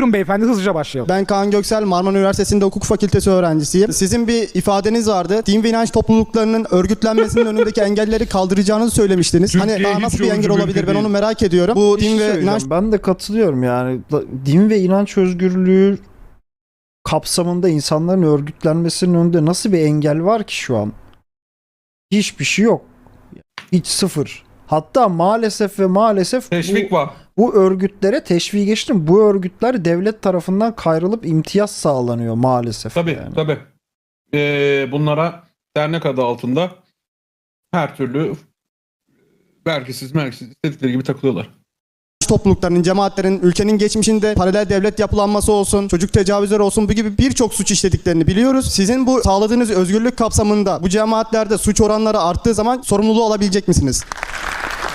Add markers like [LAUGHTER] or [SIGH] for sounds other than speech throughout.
Buyurun beyefendi hızlıca başlayalım. Ben Kaan Göksel, Marmara Üniversitesi'nde hukuk fakültesi öğrencisiyim. Sizin bir ifadeniz vardı. Din ve inanç topluluklarının örgütlenmesinin [LAUGHS] önündeki engelleri kaldıracağınızı söylemiştiniz. Türkiye hani daha hiç nasıl bir engel yolcu olabilir ben onu değil. merak ediyorum. Bu Bir şey din ve söyleyeceğim. inanç Ben de katılıyorum yani. Din ve inanç özgürlüğü kapsamında insanların örgütlenmesinin önünde nasıl bir engel var ki şu an? Hiçbir şey yok. Hiç sıfır. Hatta maalesef ve maalesef Teşvik bu, var. Bu örgütlere teşvik geçtim. Bu örgütler devlet tarafından kayrılıp imtiyaz sağlanıyor maalesef. Tabii yani. tabii. Ee, bunlara dernek adı altında her türlü vergisiz mergisiz istedikleri gibi takılıyorlar. topluluklarının, cemaatlerin ülkenin geçmişinde paralel devlet yapılanması olsun, çocuk tecavüzleri olsun bu gibi birçok suç işlediklerini biliyoruz. Sizin bu sağladığınız özgürlük kapsamında bu cemaatlerde suç oranları arttığı zaman sorumluluğu alabilecek misiniz?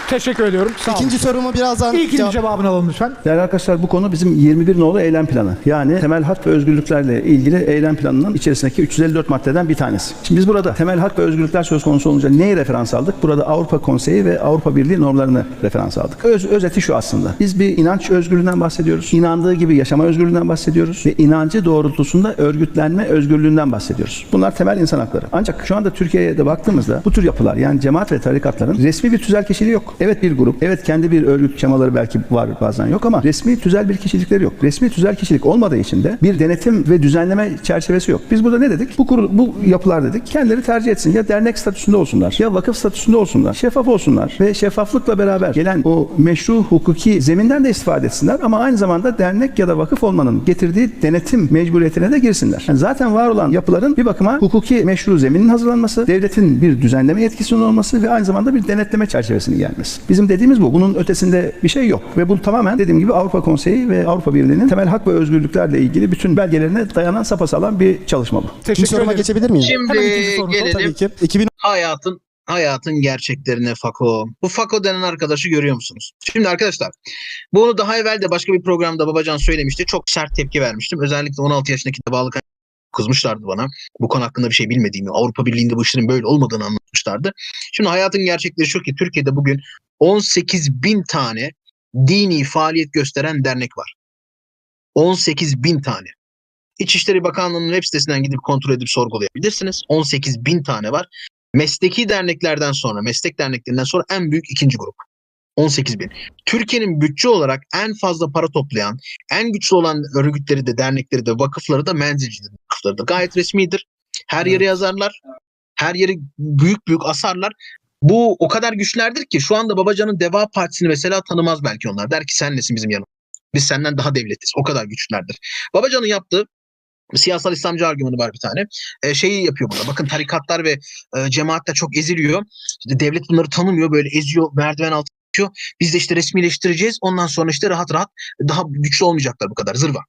Teşekkür ediyorum. Sağ olun. İkinci sorumu birazdan İlkinin cevap- cevabını alalım lütfen. Değerli arkadaşlar bu konu bizim 21 nolu eylem planı. Yani temel hak ve özgürlüklerle ilgili eylem planının içerisindeki 354 maddeden bir tanesi. Şimdi biz burada temel hak ve özgürlükler söz konusu olunca neyi referans aldık? Burada Avrupa Konseyi ve Avrupa Birliği normlarını referans aldık. Öz, özeti şu aslında. Biz bir inanç özgürlüğünden bahsediyoruz. İnandığı gibi yaşama özgürlüğünden bahsediyoruz. Ve inancı doğrultusunda örgütlenme özgürlüğünden bahsediyoruz. Bunlar temel insan hakları. Ancak şu anda Türkiye'ye de baktığımızda bu tür yapılar yani cemaat ve tarikatların resmi bir tüzel kişiliği yok. Evet bir grup, evet kendi bir örgüt şemaları belki var bazen yok ama resmi tüzel bir kişilikleri yok. Resmi tüzel kişilik olmadığı için de bir denetim ve düzenleme çerçevesi yok. Biz burada ne dedik? Bu kurul, bu yapılar dedik. Kendileri tercih etsin. Ya dernek statüsünde olsunlar, ya vakıf statüsünde olsunlar. Şeffaf olsunlar ve şeffaflıkla beraber gelen o meşru hukuki zeminden de istifade etsinler ama aynı zamanda dernek ya da vakıf olmanın getirdiği denetim mecburiyetine de girsinler. Yani zaten var olan yapıların bir bakıma hukuki meşru zeminin hazırlanması, devletin bir düzenleme yetkisinin olması ve aynı zamanda bir denetleme çerçevesinin gelmesi. Bizim dediğimiz bu. Bunun ötesinde bir şey yok. Ve bu tamamen dediğim gibi Avrupa Konseyi ve Avrupa Birliği'nin temel hak ve özgürlüklerle ilgili bütün belgelerine dayanan sapasağlam bir çalışma bu. Teşekkür soruma ederim. geçebilir miyim? Şimdi gelelim Tabii ki. 2000 hayatın hayatın gerçeklerine Fako. Bu Fako denen arkadaşı görüyor musunuz? Şimdi arkadaşlar bunu daha evvel de başka bir programda Babacan söylemişti. Çok sert tepki vermiştim. Özellikle 16 yaşındaki de bağlı kızmışlardı bana. Bu konu hakkında bir şey bilmediğimi, Avrupa Birliği'nde bu işlerin böyle olmadığını anlatmışlardı. Şimdi hayatın gerçekleri şu ki Türkiye'de bugün 18 bin tane dini faaliyet gösteren dernek var. 18 bin tane. İçişleri Bakanlığı'nın web sitesinden gidip kontrol edip sorgulayabilirsiniz. 18 bin tane var. Mesleki derneklerden sonra, meslek derneklerinden sonra en büyük ikinci grup. 18 bin. Türkiye'nin bütçe olarak en fazla para toplayan, en güçlü olan örgütleri de, dernekleri de, vakıfları da menzilcidir. Da gayet resmidir. Her yere yazarlar. Her yeri büyük büyük asarlar. Bu o kadar güçlerdir ki şu anda Babacan'ın Deva Partisi'ni mesela tanımaz belki onlar. Der ki sen nesin bizim yanımızda? Biz senden daha devletiz. O kadar güçlerdir. Babacan'ın yaptığı siyasal İslamcı argümanı var bir tane. E, şeyi yapıyor burada. Bakın tarikatlar ve e, cemaatler çok eziliyor. İşte devlet bunları tanımıyor. Böyle eziyor. Merdiven altı yapıyor. Biz de işte resmileştireceğiz. Ondan sonra işte rahat rahat daha güçlü olmayacaklar bu kadar. Zırva.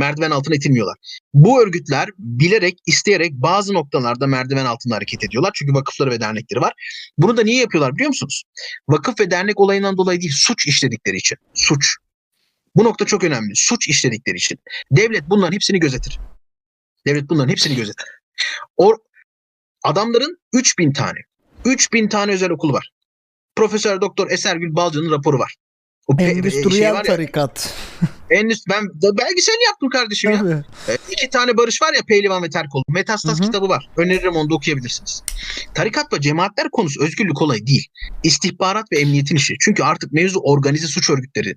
Merdiven altına itilmiyorlar. Bu örgütler bilerek, isteyerek bazı noktalarda merdiven altında hareket ediyorlar. Çünkü vakıfları ve dernekleri var. Bunu da niye yapıyorlar biliyor musunuz? Vakıf ve dernek olayından dolayı değil, suç işledikleri için. Suç. Bu nokta çok önemli. Suç işledikleri için. Devlet bunların hepsini gözetir. Devlet bunların hepsini gözetir. O adamların 3000 tane. 3000 tane özel okulu var. Profesör Doktor Esergül Balcı'nın raporu var. O pe- Endüstriyel şey var ya, tarikat. [LAUGHS] endüst- ben da belgeselini yaptım kardeşim ya. Tabii. E, İki tane barış var ya Pehlivan ve Terkol. Metastas Hı hı. kitabı var. Öneririm onu da okuyabilirsiniz. Tarikat ve cemaatler konusu özgürlük olayı değil. İstihbarat ve emniyetin işi. Çünkü artık mevzu organize suç örgütleri.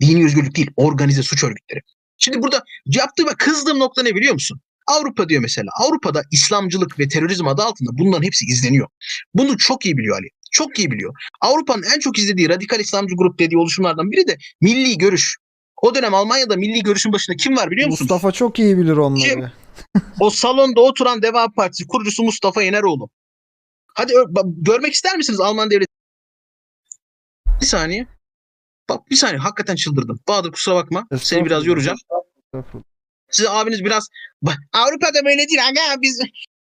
Dini özgürlük değil, organize suç örgütleri. Şimdi burada yaptığım ve kızdığım nokta ne biliyor musun? Avrupa diyor mesela. Avrupa'da İslamcılık ve terörizm adı altında bunların hepsi izleniyor. Bunu çok iyi biliyor Ali. Çok iyi biliyor. Avrupa'nın en çok izlediği radikal İslamcı grup dediği oluşumlardan biri de milli görüş. O dönem Almanya'da milli görüşün başında kim var biliyor musunuz? Mustafa çok iyi bilir onları. Kim? O salonda oturan Deva Partisi kurucusu Mustafa Yeneroğlu. Hadi görmek ister misiniz Alman devleti? Bir saniye. Bak bir saniye hakikaten çıldırdım. Bahadır kusura bakma. Seni biraz yoracağım. Size abiniz biraz "Bak, Avrupa'da böyle değil aga biz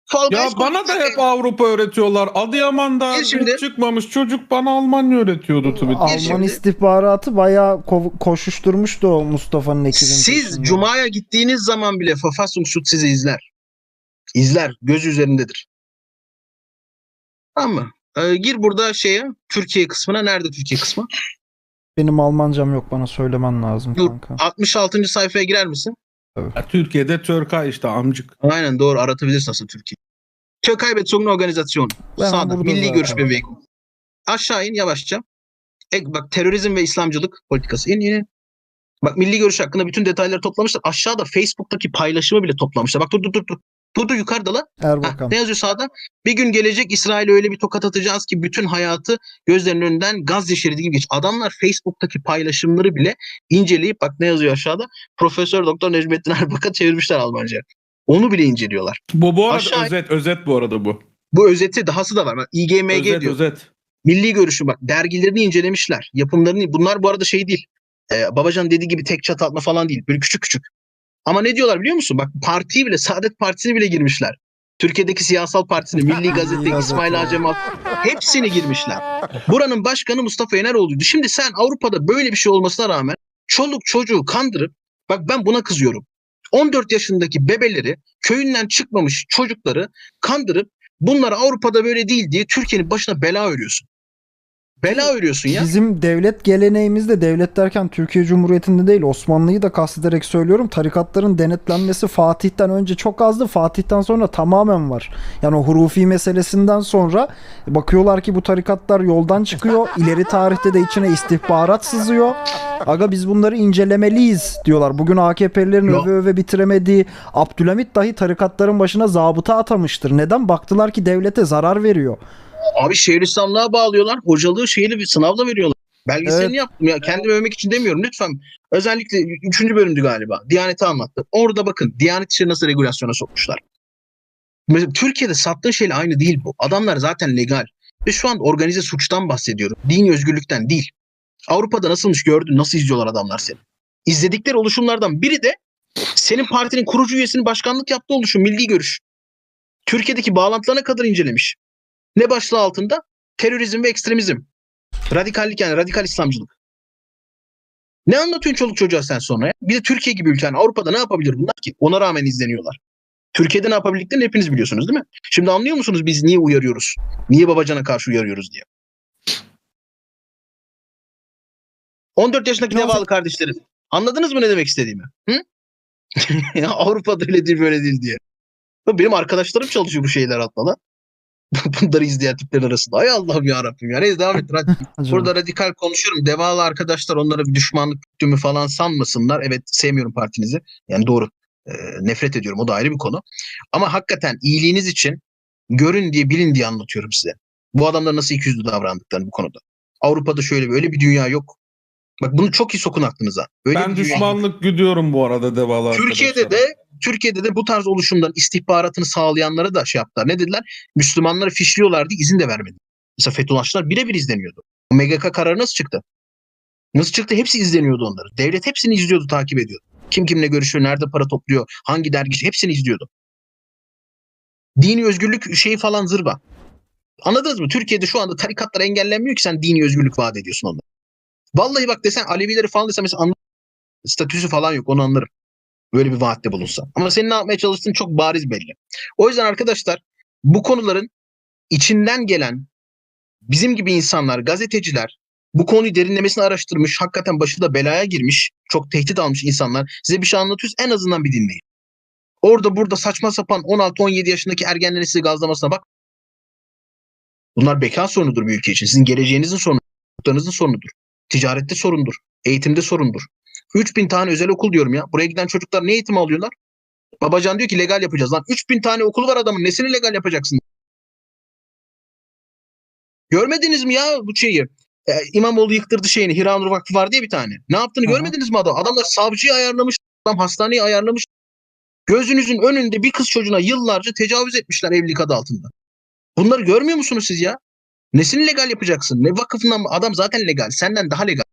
Fall Ya Guys bana da konuşuyoruz." hep Avrupa öğretiyorlar. Adıyaman'da Gel şimdi. hiç çıkmamış çocuk bana Almanya öğretiyordu Twitter. Alman şimdi. istihbaratı bayağı ko- koşuşturmuştu o Mustafa'nın ekibini. Siz Cuma'ya gittiğiniz zaman bile Verfassungsschutz sizi izler. İzler. Gözü üzerindedir. Tamam mı? Ee, gir burada şeye Türkiye kısmına. Nerede Türkiye kısmı? Benim Almancam yok bana söylemen lazım Dur. kanka. 66. sayfaya girer misin? Ya Türkiye'de Türkay işte amcık. Aynen doğru aratabilirsin aslında Türkiye. Türkay Bezogen Organizasyon. Ben Sağda. burada Milli zaten. Görüş Bebeği. Aşağı in yavaşça. E, bak terörizm ve İslamcılık politikası. İn in. in. Bak milli görüş hakkında bütün detayları toplamışlar. Aşağıda Facebook'taki paylaşımı bile toplamışlar. Bak dur dur dur dur. Dur dur yukarıda la. Ha, Erbakan. ne yazıyor sağda? Bir gün gelecek İsrail'e öyle bir tokat atacağız ki bütün hayatı gözlerinin önünden Gazze şeridi gibi geç. Adamlar Facebook'taki paylaşımları bile inceleyip bak ne yazıyor aşağıda? Profesör Doktor Necmettin Erbakan çevirmişler Almanca. Onu bile inceliyorlar. Bu bu arada Aşağı- özet özet bu arada bu. Bu özeti dahası da var. Bak, İGMG özet diyor. özet. Milli görüşü bak dergilerini incelemişler. Yapımlarını bunlar bu arada şey değil. Ee, Babacan dediği gibi tek çatı atma falan değil. Böyle küçük küçük. Ama ne diyorlar biliyor musun? Bak partiyi bile Saadet Partisi'ni bile girmişler. Türkiye'deki siyasal partisini, Milli [LAUGHS] Gazete. İsmail Hacemal hepsini girmişler. Buranın başkanı Mustafa Yeneroğlu'ydu. Şimdi sen Avrupa'da böyle bir şey olmasına rağmen çoluk çocuğu kandırıp bak ben buna kızıyorum. 14 yaşındaki bebeleri, köyünden çıkmamış çocukları kandırıp bunları Avrupa'da böyle değil diye Türkiye'nin başına bela örüyorsun. Bela örüyorsun ya. Bizim devlet geleneğimizde devlet derken Türkiye Cumhuriyeti'nde değil Osmanlı'yı da kastederek söylüyorum. Tarikatların denetlenmesi Fatih'ten önce çok azdı. Fatih'ten sonra tamamen var. Yani o hurufi meselesinden sonra bakıyorlar ki bu tarikatlar yoldan çıkıyor. İleri tarihte de içine istihbarat sızıyor. Aga biz bunları incelemeliyiz diyorlar. Bugün AKP'lilerin öve öve bitiremediği Abdülhamit dahi tarikatların başına zabıta atamıştır. Neden? Baktılar ki devlete zarar veriyor. Abi Şeyhülislamlığa bağlıyorlar. Hocalığı şeyli bir sınavla veriyorlar. Belgeselini Evet. yaptım ya. Kendimi övmek için demiyorum. Lütfen. Özellikle 3. bölümdü galiba. Diyanet'i anlattı. Orada bakın Diyanet işini nasıl regülasyona sokmuşlar. Mesela Türkiye'de sattığı şeyle aynı değil bu. Adamlar zaten legal. Ve şu an organize suçtan bahsediyorum. Dini özgürlükten değil. Avrupa'da nasılmış gördün. Nasıl izliyorlar adamlar seni. İzledikleri oluşumlardan biri de senin partinin kurucu üyesinin başkanlık yaptığı oluşum. Milli Görüş. Türkiye'deki bağlantılarına kadar incelemiş. Ne başlığı altında? Terörizm ve ekstremizm. Radikallik yani radikal İslamcılık. Ne anlatıyorsun çoluk çocuğa sen sonra ya? Bir de Türkiye gibi ülke yani Avrupa'da ne yapabilir bunlar ki? Ona rağmen izleniyorlar. Türkiye'de ne yapabildiklerini hepiniz biliyorsunuz değil mi? Şimdi anlıyor musunuz biz niye uyarıyoruz? Niye Babacan'a karşı uyarıyoruz diye. 14 yaşındaki Ne? Nevalı kardeşlerim. Anladınız mı ne demek istediğimi? Hı? [LAUGHS] Avrupa'da öyle değil böyle değil diye. Benim arkadaşlarım çalışıyor bu şeyler lan. [LAUGHS] Bunları izleyen tiplerin arasında. Ay Allah'ım ya Rabbim ya. Neyse devam et. Burada radikal konuşuyorum. Devalı arkadaşlar onlara bir düşmanlık güttüğümü falan sanmasınlar. Evet sevmiyorum partinizi. Yani doğru. Ee, nefret ediyorum. O da ayrı bir konu. Ama hakikaten iyiliğiniz için görün diye bilin diye anlatıyorum size. Bu adamlar nasıl ikiyüzlü davrandıklarını bu konuda. Avrupa'da şöyle böyle bir dünya yok. Bak bunu çok iyi sokun aklınıza. Öyle ben düşmanlık güdüyorum bu arada devalar. Türkiye'de de Türkiye'de de bu tarz oluşumdan istihbaratını sağlayanlara da şey yaptılar. Ne dediler? Müslümanları fişliyorlardı, izin de vermedi. Mesela Fethullahçılar birebir izleniyordu. O MGK kararı nasıl çıktı? Nasıl çıktı? Hepsi izleniyordu onları. Devlet hepsini izliyordu, takip ediyordu. Kim kimle görüşüyor, nerede para topluyor, hangi dergi, hepsini izliyordu. Dini özgürlük şeyi falan zırva. Anladınız mı? Türkiye'de şu anda tarikatlar engellenmiyor ki sen dini özgürlük vaat ediyorsun onlara. Vallahi bak desen Alevileri falan desen mesela anlarım. Statüsü falan yok onu anlarım. Böyle bir vaatte bulunsa. Ama senin ne yapmaya çalıştığın çok bariz belli. O yüzden arkadaşlar bu konuların içinden gelen bizim gibi insanlar, gazeteciler bu konuyu derinlemesine araştırmış, hakikaten başı da belaya girmiş, çok tehdit almış insanlar size bir şey anlatıyoruz en azından bir dinleyin. Orada burada saçma sapan 16-17 yaşındaki ergenlerin sizi gazlamasına bak. Bunlar beka sorunudur bir ülke için. Sizin geleceğinizin sorunu, sorunudur. Ticarette sorundur. Eğitimde sorundur. 3000 tane özel okul diyorum ya. Buraya giden çocuklar ne eğitim alıyorlar? Babacan diyor ki legal yapacağız lan. 3000 tane okul var adamın. Nesini legal yapacaksın? Görmediniz mi ya bu şeyi? Ee, İmamoğlu yıktırdı şeyini. Hiranur Vakfı var diye bir tane. Ne yaptığını hı. görmediniz mi adam? Adamlar savcıyı ayarlamış. Adam hastaneyi ayarlamış. Gözünüzün önünde bir kız çocuğuna yıllarca tecavüz etmişler evlilik adı altında. Bunları görmüyor musunuz siz ya? Nesini legal yapacaksın? Ne vakıfından? Adam zaten legal. Senden daha legal.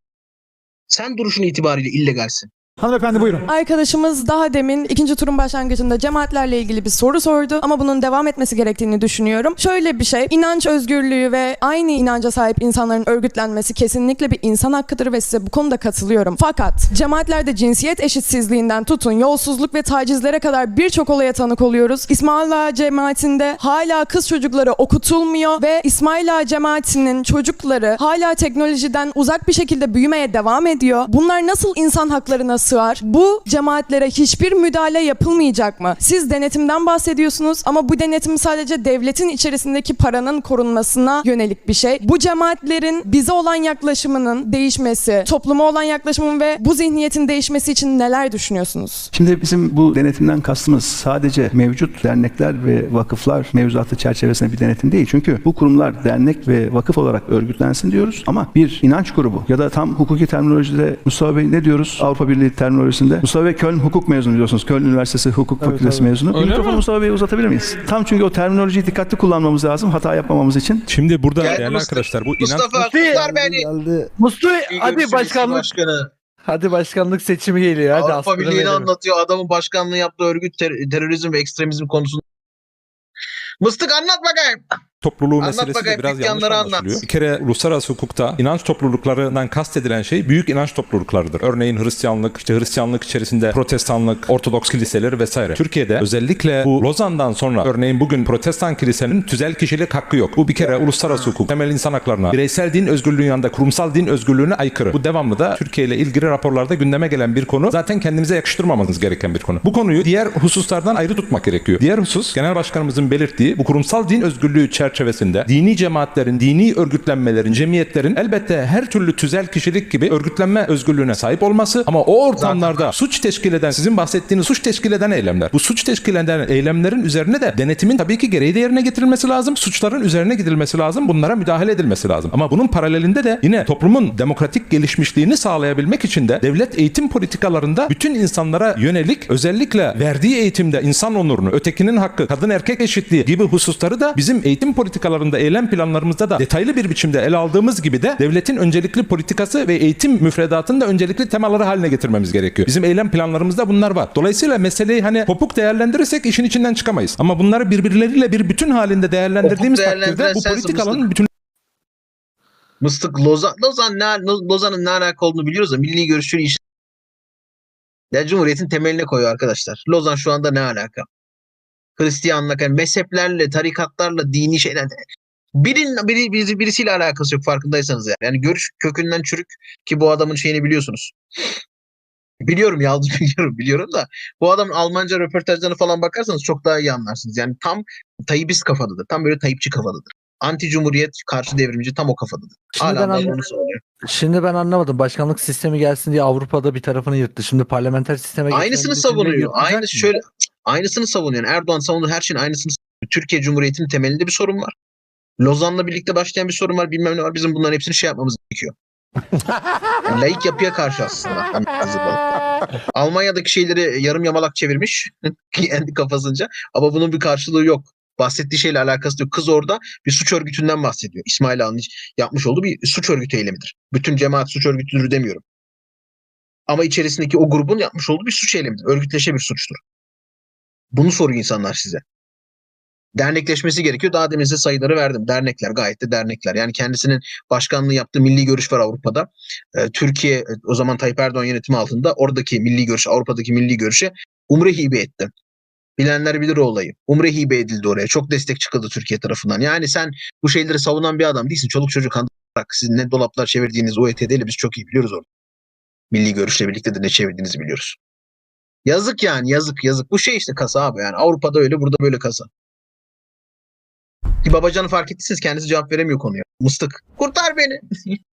Sen duruşun itibariyle illegalsin. Hanımefendi buyurun. Arkadaşımız daha demin ikinci turun başlangıcında cemaatlerle ilgili bir soru sordu ama bunun devam etmesi gerektiğini düşünüyorum. Şöyle bir şey, inanç özgürlüğü ve aynı inanca sahip insanların örgütlenmesi kesinlikle bir insan hakkıdır ve size bu konuda katılıyorum. Fakat cemaatlerde cinsiyet eşitsizliğinden tutun, yolsuzluk ve tacizlere kadar birçok olaya tanık oluyoruz. İsmail Ağa cemaatinde hala kız çocukları okutulmuyor ve İsmail Ağa cemaatinin çocukları hala teknolojiden uzak bir şekilde büyümeye devam ediyor. Bunlar nasıl insan haklarına sığar? Bu cemaatlere hiçbir müdahale yapılmayacak mı? Siz denetimden bahsediyorsunuz ama bu denetim sadece devletin içerisindeki paranın korunmasına yönelik bir şey. Bu cemaatlerin bize olan yaklaşımının değişmesi, topluma olan yaklaşımın ve bu zihniyetin değişmesi için neler düşünüyorsunuz? Şimdi bizim bu denetimden kastımız sadece mevcut dernekler ve vakıflar mevzuatı çerçevesinde bir denetim değil. Çünkü bu kurumlar dernek ve vakıf olarak örgütlensin diyoruz ama bir inanç grubu ya da tam hukuki terminolojide Mustafa Bey ne diyoruz Avrupa Birliği terminolojisinde? Mustafa Bey Köln hukuk mezunu biliyorsunuz. Köln Üniversitesi Hukuk Fakültesi mezunu. Öyle Mikrofonu mi? Mustafa Bey'e uzatabilir miyiz? Tam çünkü o terminolojiyi dikkatli kullanmamız lazım hata yapmamamamız için. Şimdi burada Geldi değerli Mustafa. arkadaşlar bu inanç Mustafa kurtar beni. Geldi. Mustafa İyi hadi başkanlık Başkanı. hadi başkanlık seçimi geliyor hadi Avrupa Birliği'ni anlatıyor. Adamın başkanlığı yaptığı örgüt ter- terörizm ve ekstremizm konusunda. Mıstık anlat bakayım. Topluluğu Anlat meselesi de bakayım, biraz yanlış dükkanları anlat. anlaşılıyor. Bir kere uluslararası hukukta inanç topluluklarından kastedilen şey büyük inanç topluluklarıdır. Örneğin Hristiyanlık, işte Hristiyanlık içerisinde Protestanlık, Ortodoks kiliseleri vesaire. Türkiye'de özellikle bu Lozan'dan sonra örneğin bugün Protestan kilisenin tüzel kişilik hakkı yok. Bu bir kere uluslararası hukuk, temel insan haklarına, bireysel din özgürlüğünün yanında kurumsal din özgürlüğüne aykırı. Bu devamlı da Türkiye ile ilgili raporlarda gündeme gelen bir konu. Zaten kendimize yakıştırmamamız gereken bir konu. Bu konuyu diğer hususlardan ayrı tutmak gerekiyor. Diğer husus genel başkanımızın belirttiği bu kurumsal din özgürlüğü çerçevesinde dini cemaatlerin, dini örgütlenmelerin, cemiyetlerin elbette her türlü tüzel kişilik gibi örgütlenme özgürlüğüne sahip olması ama o ortamlarda suç teşkil eden, sizin bahsettiğiniz suç teşkil eden eylemler. Bu suç teşkil eden eylemlerin üzerine de denetimin tabii ki gereği de yerine getirilmesi lazım. Suçların üzerine gidilmesi lazım. Bunlara müdahale edilmesi lazım. Ama bunun paralelinde de yine toplumun demokratik gelişmişliğini sağlayabilmek için de devlet eğitim politikalarında bütün insanlara yönelik özellikle verdiği eğitimde insan onurunu, ötekinin hakkı, kadın erkek eşitliği gibi hususları da bizim eğitim politikalarında, eylem planlarımızda da detaylı bir biçimde ele aldığımız gibi de devletin öncelikli politikası ve eğitim müfredatını da öncelikli temaları haline getirmemiz gerekiyor. Bizim eylem planlarımızda bunlar var. Dolayısıyla meseleyi hani kopuk değerlendirirsek işin içinden çıkamayız. Ama bunları birbirleriyle bir bütün halinde değerlendirdiğimiz takdirde bu politikaların bütün Mıstık Lozan, Lozan ne, Lozan'ın ne alaka olduğunu biliyoruz da milli görüşünü iş ya Cumhuriyet'in temeline koyuyor arkadaşlar. Lozan şu anda ne alaka? Hristiyanlık, yani mezheplerle, tarikatlarla, dini şeyler. Birin, biri, birisi, birisiyle alakası yok farkındaysanız yani. Yani görüş kökünden çürük ki bu adamın şeyini biliyorsunuz. Biliyorum Yalnız [LAUGHS] biliyorum biliyorum da bu adamın Almanca röportajlarına falan bakarsanız çok daha iyi anlarsınız. Yani tam Tayyipist kafadadır. Tam böyle Tayyipçi kafadadır. Anti Cumhuriyet, karşı devrimci tam o kafadadır. Şimdi ben Hala savunuyor. Şimdi ben anlamadım. Başkanlık sistemi gelsin diye Avrupa'da bir tarafını yırttı. Şimdi parlamenter sisteme Aynısını savunuyor. Aynı şöyle aynısını savunuyor. Yani Erdoğan savunduğu her şeyin aynısını savunuyor. Türkiye Cumhuriyeti'nin temelinde bir sorun var. Lozan'la birlikte başlayan bir sorun var. Bilmem ne var. Bizim bunların hepsini şey yapmamız gerekiyor. Yani laik yapıya karşı aslında. Almanya'daki şeyleri yarım yamalak çevirmiş. [LAUGHS] kendi kafasınca. Ama bunun bir karşılığı yok. Bahsettiği şeyle alakası yok. Kız orada bir suç örgütünden bahsediyor. İsmail Ağa'nın yapmış olduğu bir suç örgütü eylemidir. Bütün cemaat suç örgütüdür demiyorum. Ama içerisindeki o grubun yapmış olduğu bir suç eylemidir. Örgütleşe bir suçtur. Bunu soruyor insanlar size. Dernekleşmesi gerekiyor. Daha demin size sayıları verdim. Dernekler gayet de dernekler. Yani kendisinin başkanlığı yaptığı milli görüş var Avrupa'da. Ee, Türkiye e, o zaman Tayyip Erdoğan yönetimi altında oradaki milli görüş, Avrupa'daki milli görüşe umre hibe etti. Bilenler bilir o olayı. Umre hibe edildi oraya. Çok destek çıkıldı Türkiye tarafından. Yani sen bu şeyleri savunan bir adam değilsin. Çoluk çocuk kandırarak sizin ne dolaplar çevirdiğiniz UET'de ile biz çok iyi biliyoruz orada. Milli görüşle birlikte de ne çevirdiğinizi biliyoruz. Yazık yani yazık yazık. Bu şey işte kasa abi yani. Avrupa'da öyle burada böyle kasa. Ki Babacan'ı fark ettiyseniz kendisi cevap veremiyor konuya. Mıstık. Kurtar beni. [LAUGHS]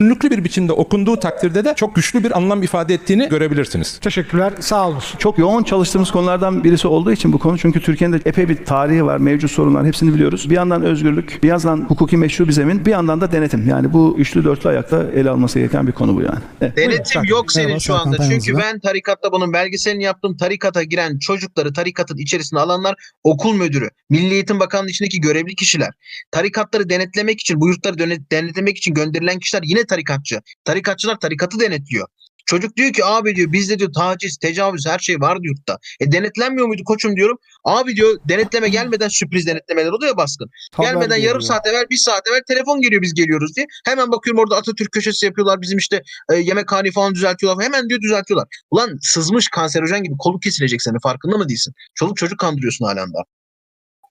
bütünlüklü bir biçimde okunduğu takdirde de çok güçlü bir anlam ifade ettiğini görebilirsiniz. Teşekkürler. Sağ olun. Çok yoğun çalıştığımız konulardan birisi olduğu için bu konu çünkü Türkiye'nin de epey bir tarihi var, mevcut sorunlar hepsini biliyoruz. Bir yandan özgürlük, bir yandan hukuki meşru bir zemin, bir yandan da denetim. Yani bu üçlü dörtlü ayakta ele alması gereken bir konu bu yani. Evet. Denetim Serkan. yok senin şu anda. Çünkü ben. tarikatta bunun belgeselini yaptım. Tarikata giren çocukları tarikatın içerisine alanlar okul müdürü, Milli Eğitim Bakanlığı içindeki görevli kişiler. Tarikatları denetlemek için, bu yurtları denetlemek için gönderilen kişiler yine tarikatçı. Tarikatçılar tarikatı denetliyor. Çocuk diyor ki abi diyor bizde diyor taciz, tecavüz her şey vardı yurtta. E denetlenmiyor muydu koçum diyorum. Abi diyor denetleme gelmeden sürpriz denetlemeler oluyor baskın. Haber Gelmeden yarım saat evvel bir saat evvel telefon geliyor biz geliyoruz diye. Hemen bakıyorum orada Atatürk köşesi yapıyorlar. Bizim işte e, yemekhane falan düzeltiyorlar. Hemen diyor düzeltiyorlar. Ulan sızmış kanserojen gibi kolu kesilecek senin farkında mı değilsin? Çoluk çocuk kandırıyorsun halen daha.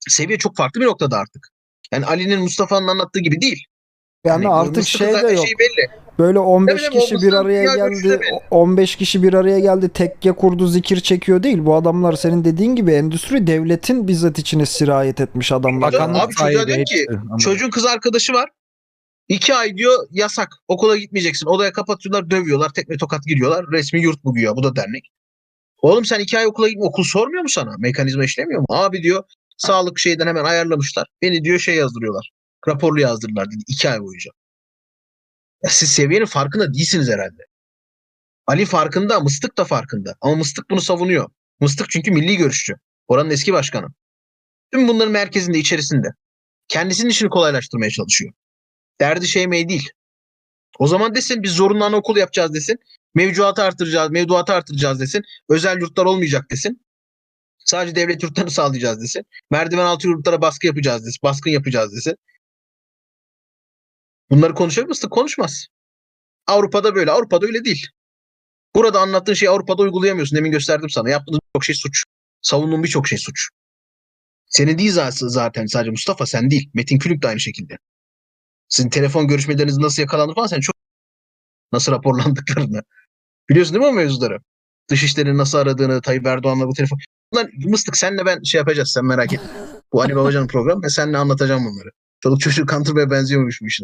Seviye çok farklı bir noktada artık. Yani Ali'nin Mustafa'nın anlattığı gibi değil. Yani Hani artık şey de yok. şeyi belli. Böyle 15 Tabii kişi bir araya geldi. belli. 15 kişi bir araya geldi. Tekke kurdu zikir çekiyor değil. Bu adamlar senin dediğin gibi endüstri devletin bizzat içine sirayet etmiş adamlar. Bakan- Bakanlık Abi çocuğa diyor ki. Ama- Çocuğun kız arkadaşı var. İki ay diyor yasak. Okula gitmeyeceksin. Odaya kapatıyorlar, dövüyorlar. Tekme tokat giriyorlar. Resmi yurt bu güya. Bu da dernek. Oğlum sen iki ay okula gitme. Okul sormuyor mu sana? Mekanizma işlemiyor mu? Abi diyor sağlık şeyden hemen ayarlamışlar. Beni diyor şey yazdırıyorlar. Raporlu yazdırırlar dedi. iki ay boyunca. Ya siz seviyenin farkında değilsiniz herhalde. Ali farkında, Mıstık da farkında. Ama Mıstık bunu savunuyor. Mıstık çünkü milli görüşçü. Oranın eski başkanı. Tüm bunların merkezinde, içerisinde. Kendisinin işini kolaylaştırmaya çalışıyor. Derdi şey mi değil. O zaman desin biz zorunlu anaokul yapacağız desin. Mevcuatı artıracağız, mevduatı artıracağız desin. Özel yurtlar olmayacak desin. Sadece devlet yurtlarını sağlayacağız desin. Merdiven altı yurtlara baskı yapacağız desin. Baskın yapacağız desin. Bunları konuşabilir misin? Konuşmaz. Avrupa'da böyle. Avrupa'da öyle değil. Burada anlattığın şeyi Avrupa'da uygulayamıyorsun. Demin gösterdim sana. Yaptığın birçok şey suç. Savunduğun birçok şey suç. Senin değil zaten, sadece Mustafa sen değil. Metin Külük de aynı şekilde. Sizin telefon görüşmeleriniz nasıl yakalandı falan sen çok nasıl raporlandıklarını. Biliyorsun değil mi o mevzuları? Dışişlerini nasıl aradığını, Tayyip Erdoğan'la bu telefon. Lan Mıstık senle ben şey yapacağız sen merak etme. Bu Ali Babacan'ın programı ve seninle anlatacağım bunları. Çoluk çocuğu kandırmaya benziyormuş bu işler.